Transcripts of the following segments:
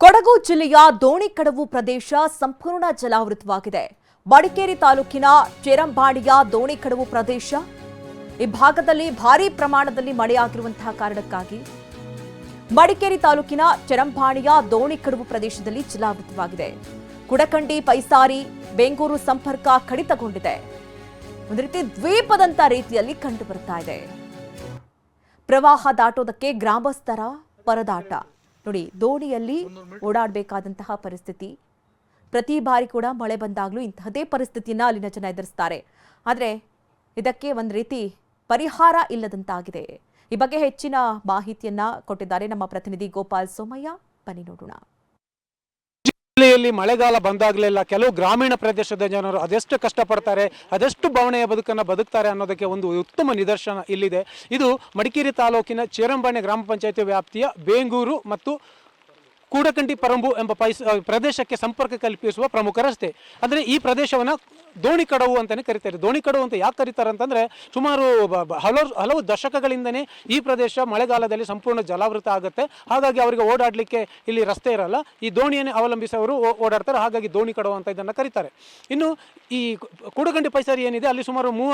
ಕೊಡಗು ಜಿಲ್ಲೆಯ ದೋಣಿಕಡವು ಪ್ರದೇಶ ಸಂಪೂರ್ಣ ಜಲಾವೃತವಾಗಿದೆ. ಮಡಿಕೇರಿ ತಾಲೂಕಿನ ಚೇರಂಬಾಡಿಯ ದೋಣಿಕಡವು ಪ್ರದೇಶ. ಈ ಭಾಗದಲ್ಲಿ ಭಾರೀ ಪ್ರಮಾಣದಲ್ಲಿ ಮಳೆಯಾಗಿರುವಂತಹ ಕಾರಣಕ್ಕಾಗಿ ಮಡಿಕೇರಿ ತಾಲೂಕಿನ ಚೆರಂಬಾಣಿಯ ದೋಣಿಕಡವು ಪ್ರದೇಶದಲ್ಲಿ ಜಲಾವೃತವಾಗಿದೆ. ಕುಡಕಂಡಿ, ಪೈಸಾರಿ, ಬೆಂಗೂರು ಸಂಪರ್ಕ ಕಡಿತಗೊಂಡಿದೆ. ಒಂದು ರೀತಿ ದ್ವೀಪದಂತ ರೀತಿಯಲ್ಲಿ ಕಂಡು ಇದೆ. ಪ್ರವಾಹ ದಾಟೋದಕ್ಕೆ ಗ್ರಾಮಸ್ಥರ ಪರದಾಟ. ನೋಡಿ ದೋಣಿಯಲ್ಲಿ ಓಡಾಡಬೇಕಾದಂತಹ ಪರಿಸ್ಥಿತಿ. ಪ್ರತಿ ಬಾರಿ ಕೂಡ ಮಳೆ ಬಂದಾಗಲೂ ಇಂತಹದೇ ಪರಿಸ್ಥಿತಿಯನ್ನು ಅಲ್ಲಿನ ಜನ ಎದುರಿಸ್ತಾರೆ. ಆದರೆ ಇದಕ್ಕೆ ಒಂದು ರೀತಿ ಪರಿಹಾರ ಇಲ್ಲದಂತಾಗಿದೆ. ಈ ಬಗ್ಗೆ ಹೆಚ್ಚಿನ ಮಾಹಿತಿಯನ್ನ ಕೊಟ್ಟಿದ್ದಾರೆ ನಮ್ಮ ಪ್ರತಿನಿಧಿ ಗೋಪಾಲ್ ಸೋಮಯ್ಯ. ಬನ್ನಿ ನೋಡೋಣ. ಜಿಲ್ಲೆಯಲ್ಲಿ ಮಳೆಗಾಲ ಬಂದಾಗಲೆಲ್ಲ ಕೆಲವು ಗ್ರಾಮೀಣ ಪ್ರದೇಶದ ಜನರು ಅದೆಷ್ಟು ಕಷ್ಟಪಡ್ತಾರೆ, ಅದೆಷ್ಟು ಬವಣೆಯ ಬದುಕನ್ನು ಬದುಕ್ತಾರೆ ಅನ್ನೋದಕ್ಕೆ ಒಂದು ಉತ್ತಮ ನಿದರ್ಶನ ಇಲ್ಲಿದೆ. ಇದು ಮಡಿಕೇರಿ ತಾಲೂಕಿನ ಚೇರಂಬಾಣೆ ಗ್ರಾಮ ಪಂಚಾಯತಿ ವ್ಯಾಪ್ತಿಯ ಬೇಂಗೂರು ಮತ್ತು ಕೂಡಕಂಡಿ ಪರಂಬು ಎಂಬ ಪ್ರದೇಶಕ್ಕೆ ಸಂಪರ್ಕ ಕಲ್ಪಿಸುವ ಪ್ರಮುಖ ರಸ್ತೆ. ಅಂದರೆ ಈ ಪ್ರದೇಶವನ್ನು ದೋಣಿ ಕಡವು ಅಂತಲೇ ಕರಿತಾರೆ ದೋಣಿ ಕಡವು ಅಂತ ಯಾಕೆ ಕರೀತಾರೆ ಅಂತಂದರೆ ಸುಮಾರು ಹಲವು ಹಲವು ದಶಕಗಳಿಂದನೇ ಈ ಪ್ರದೇಶ ಮಳೆಗಾಲದಲ್ಲಿ ಸಂಪೂರ್ಣ ಜಲಾವೃತ ಆಗುತ್ತೆ. ಹಾಗಾಗಿ ಅವರಿಗೆ ಓಡಾಡಲಿಕ್ಕೆ ಇಲ್ಲಿ ರಸ್ತೆ ಇರಲ್ಲ. ಈ ದೋಣಿಯನ್ನೇ ಅವಲಂಬಿಸಿ ಅವರು ಓಡಾಡ್ತಾರೆ. ಹಾಗಾಗಿ ದೋಣಿ ಕಡವು ಅಂತ ಇದನ್ನು ಕರೀತಾರೆ. ಇನ್ನು ಈ ಕೂಡಗಂಡಿ ಪೈಸರಿ ಏನಿದೆ, ಅಲ್ಲಿ ಸುಮಾರು ಮೂವ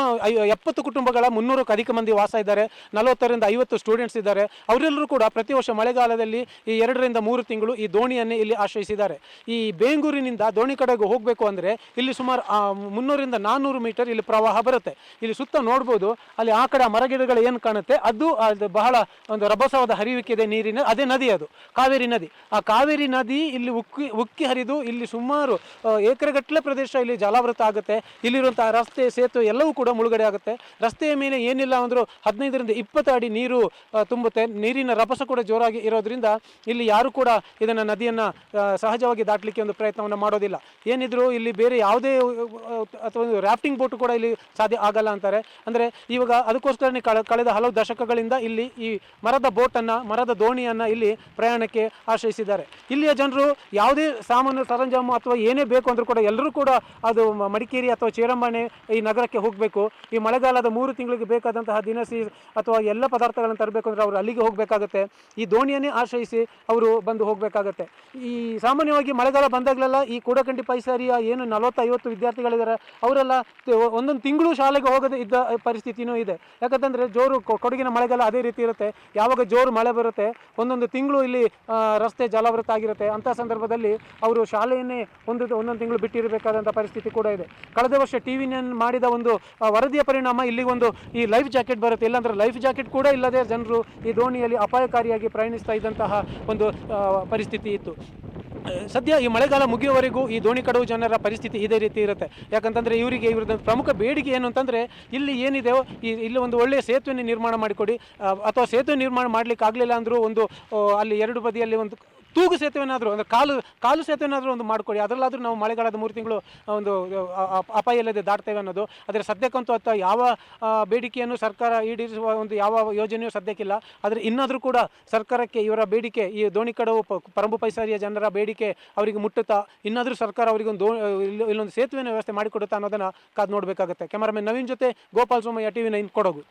ಎಪ್ಪತ್ತು ಕುಟುಂಬಗಳ ಮುನ್ನೂರಕ್ಕೂ ಅಧಿಕ ಮಂದಿ ವಾಸ ಇದ್ದಾರೆ. ನಲವತ್ತರಿಂದ ಐವತ್ತು ಸ್ಟೂಡೆಂಟ್ಸ್ ಇದ್ದಾರೆ. ಅವರೆಲ್ಲರೂ ಕೂಡ ಪ್ರತಿ ವರ್ಷ ಮಳೆಗಾಲದಲ್ಲಿ ಈ ಎರಡರಿಂದ ಮೂರು ತಿಂಗಳು ಈ ದೋಣಿಯನ್ನೇ ಇಲ್ಲಿ ಆಶ್ರಯಿಸಿದ್ದಾರೆ. ಈ ಬೇಂಗೂರಿನಿಂದ ದೋಣಿ ಕಡೆಗೆ ಹೋಗಬೇಕು ಅಂದರೆ ಇಲ್ಲಿ ಸುಮಾರು ಮುನ್ನೂರಿಂದ ನಾನ್ನೂರು ಮೀಟರ್ ಇಲ್ಲಿ ಪ್ರವಾಹ ಬರುತ್ತೆ. ಇಲ್ಲಿ ಸುತ್ತ ನೋಡ್ಬೋದು, ಅಲ್ಲಿ ಆ ಕಡೆ ಮರಗಿಡಗಳು ಏನು ಕಾಣುತ್ತೆ? ಅದು ಅದು ಬಹಳ ಒಂದು ರಭಸವಾದ ಹರಿವಿಕೆ ಇದೆ ನೀರಿನ, ಅದೇ ನದಿ ಅದು, ಕಾವೇರಿ ನದಿ. ಆ ಕಾವೇರಿ ನದಿ ಇಲ್ಲಿ ಉಕ್ಕಿ ಉಕ್ಕಿ ಹರಿದು ಇಲ್ಲಿ ಸುಮಾರು ಎಕರೆಗಟ್ಟಲೆ ಪ್ರದೇಶ ಇಲ್ಲಿ ಜಲಾವೃತ ಆಗುತ್ತೆ. ಇಲ್ಲಿರುವಂತಹ ರಸ್ತೆ ಸೇತುವೆ ಎಲ್ಲವೂ ಕೂಡ ಮುಳುಗಡೆ ಆಗುತ್ತೆ. ರಸ್ತೆಯ ಮೇಲೆ ಏನಿಲ್ಲ ಅಂದರೂ ಹದಿನೈದರಿಂದ ಇಪ್ಪತ್ತು ಅಡಿ ನೀರು ತುಂಬುತ್ತೆ. ನೀರಿನ ರಭಸ ಕೂಡ ಜೋರಾಗಿ ಇರೋದ್ರಿಂದ ಇಲ್ಲಿ ಯಾರು ಕೂಡ ಇದನ್ನು ನದಿಯನ್ನು ಸಹಜವಾಗಿ ದಾಟಲಿಕ್ಕೆ ಒಂದು ಪ್ರಯತ್ನವನ್ನು ಮಾಡೋದಿಲ್ಲ. ಏನಿದ್ರು ಇಲ್ಲಿ ಬೇರೆ ಯಾವುದೇ ಅಥವಾ ರಾಫ್ಟಿಂಗ್ ಬೋಟ್ ಕೂಡ ಇಲ್ಲಿ ಸಾಧ್ಯ ಆಗಲ್ಲ ಅಂತಾರೆ. ಅಂದರೆ ಇವಾಗ ಅದಕ್ಕೋಸ್ಕರನೇ ಕಳೆ, ಕಳೆದ ಹಲವು ದಶಕಗಳಿಂದ ಇಲ್ಲಿ ಈ ಮರದ ಬೋಟನ್ನು, ಮರದ ದೋಣಿಯನ್ನು ಇಲ್ಲಿ ಪ್ರಯಾಣಕ್ಕೆ ಆಶ್ರಯಿಸಿದ್ದಾರೆ. ಇಲ್ಲಿಯ ಜನರು ಯಾವುದೇ ಸಾಮಾನು ಸರಂಜಾಮು ಅಥವಾ ಏನೇ ಬೇಕು ಅಂದರೂ ಕೂಡ ಎಲ್ಲರೂ ಕೂಡ ಅದು ಮಡಿಕೇರಿ ಅಥವಾ ಚೇರಂಬಾಣೆ ಈ ನಗರಕ್ಕೆ ಹೋಗಬೇಕು. ಈ ಮಳೆಗಾಲದ ಮೂರು ತಿಂಗಳಿಗೆ ಬೇಕಾದಂತಹ ದಿನಸಿ ಅಥವಾ ಎಲ್ಲ ಪದಾರ್ಥಗಳನ್ನು ತರಬೇಕು ಅಂದರೆ ಅವರು ಅಲ್ಲಿಗೆ ಹೋಗಬೇಕಾಗತ್ತೆ. ಈ ದೋಣಿಯನ್ನೇ ಆಶ್ರಯಿಸಿ ಅವರು ಬಂದು ಹೋಗಬೇಕಾಗತ್ತೆ. ಈ ಸಾಮಾನ್ಯವಾಗಿ ಮಳೆಗಾಲ ಬಂದಾಗಲೆಲ್ಲ ಈ ಕೂಡಕಂಡಿ ಪೈಸಾರಿಯ ಏನು ನಲವತ್ತು ಐವತ್ತು ವಿದ್ಯಾರ್ಥಿಗಳಿದ್ದಾರೆ ಅವರೆಲ್ಲ ಒಂದೊಂದು ತಿಂಗಳು ಶಾಲೆಗೆ ಹೋಗದೆ ಇದ್ದ ಪರಿಸ್ಥಿತಿನೂ ಇದೆ. ಯಾಕಂತಂದರೆ ಜೋರು ಕೊಡಗಿನ ಮಳೆಗಾಲ ಅದೇ ರೀತಿ ಇರುತ್ತೆ. ಯಾವಾಗ ಜೋರು ಮಳೆ ಬರುತ್ತೆ, ಒಂದೊಂದು ತಿಂಗಳು ಇಲ್ಲಿ ರಸ್ತೆ ಜಲಾವೃತ ಆಗಿರುತ್ತೆ. ಅಂಥ ಸಂದರ್ಭದಲ್ಲಿ ಅವರು ಶಾಲೆಯನ್ನೇ ಒಂದು ಒಂದೊಂದು ತಿಂಗಳು ಬಿಟ್ಟಿರಬೇಕಾದಂಥ ಪರಿಸ್ಥಿತಿ ಕೂಡ ಇದೆ. ಕಳೆದ ವರ್ಷ ಟಿ ವಿ ಮಾಡಿದ ಒಂದು ವರದಿಯ ಪರಿಣಾಮ ಇಲ್ಲಿ ಒಂದು ಈ ಲೈಫ್ ಜಾಕೆಟ್ ಬರುತ್ತೆ. ಇಲ್ಲಾಂದ್ರೆ ಲೈಫ್ ಜಾಕೆಟ್ ಕೂಡ ಇಲ್ಲದೆ ಜನರು ಈ ದೋಣಿಯಲ್ಲಿ ಅಪಾಯಕಾರಿಯಾಗಿ ಪ್ರಯಾಣಿಸ್ತಾ ಇದ್ದಂತಹ ಒಂದು ಪರಿಸ್ಥಿತಿ ಇತ್ತು. ಸದ್ಯ ಈ ಮಳೆಗಾಲ ಮುಗಿಯುವವರೆಗೂ ಈ ದೋಣಿ ಕಡವು ಜನರ ಪರಿಸ್ಥಿತಿ ಇದೇ ರೀತಿ ಇರುತ್ತೆ. ಯಾಕಂತಂದರೆ ಇವರಿಗೆ ಇವ್ರದ್ದು ಪ್ರಮುಖ ಬೇಡಿಕೆ ಏನು ಅಂತಂದರೆ ಇಲ್ಲಿ ಏನಿದೆ ಈ ಇಲ್ಲಿ ಒಂದು ಒಳ್ಳೆಯ ಸೇತುವೆ ನಿರ್ಮಾಣ ಮಾಡಿಕೊಡಿ ಅಥವಾ ಸೇತುವೆ ನಿರ್ಮಾಣ ಮಾಡ್ಲಿಕ್ಕೆ ಆಗಲಿಲ್ಲ ಅಂದರೂ ಒಂದು ಅಲ್ಲಿ ಎರಡು ಬದಿಯಲ್ಲಿ ಒಂದು ತೂಗು ಸೇತುವೆನಾದರೂ ಅಂದರೆ ಕಾಲು ಕಾಲು ಸೇತುವೆನಾದರೂ ಒಂದು ಮಾಡಿಕೊಡಿ. ಅದರಲ್ಲಾದರೂ ನಾವು ಮಳೆಗಾಲದ ಮೂರು ತಿಂಗಳು ಒಂದು ಅಪಾಯ ಇಲ್ಲದೆ ದಾಟ್ತೇವೆ ಅನ್ನೋದು. ಆದರೆ ಸದ್ಯಕ್ಕಂತೂ ಅಥವಾ ಯಾವ ಬೇಡಿಕೆಯನ್ನು ಸರ್ಕಾರ ಈಡೇರಿಸುವ ಒಂದು ಯಾವ ಯೋಜನೆಯೂ ಸದ್ಯಕ್ಕಿಲ್ಲ. ಆದರೆ ಇನ್ನಾದರೂ ಕೂಡ ಸರ್ಕಾರಕ್ಕೆ ಇವರ ಬೇಡಿಕೆ, ಈ ದೋಣಿ ಕಡವು ಪರಂಬು ಪೈಸಾರಿಯ ಜನರ ಬೇಡಿಕೆ ಅವರಿಗೆ ಮುಟ್ಟುತ್ತಾ, ಇನ್ನಾದರೂ ಸರ್ಕಾರ ಅವರಿಗೆ ಒಂದು ಇಲ್ಲೊಂದು ಸೇತುವೆನ ವ್ಯವಸ್ಥೆ ಮಾಡಿಕೊಡುತ್ತಾ ಅನ್ನೋದನ್ನು ಕಾದು ನೋಡಬೇಕಾಗುತ್ತೆ. ಕ್ಯಾಮರಾಮನ್ ನವೀನ್ ಜೊತೆ Gopal Somaiah T V nine Kodagu.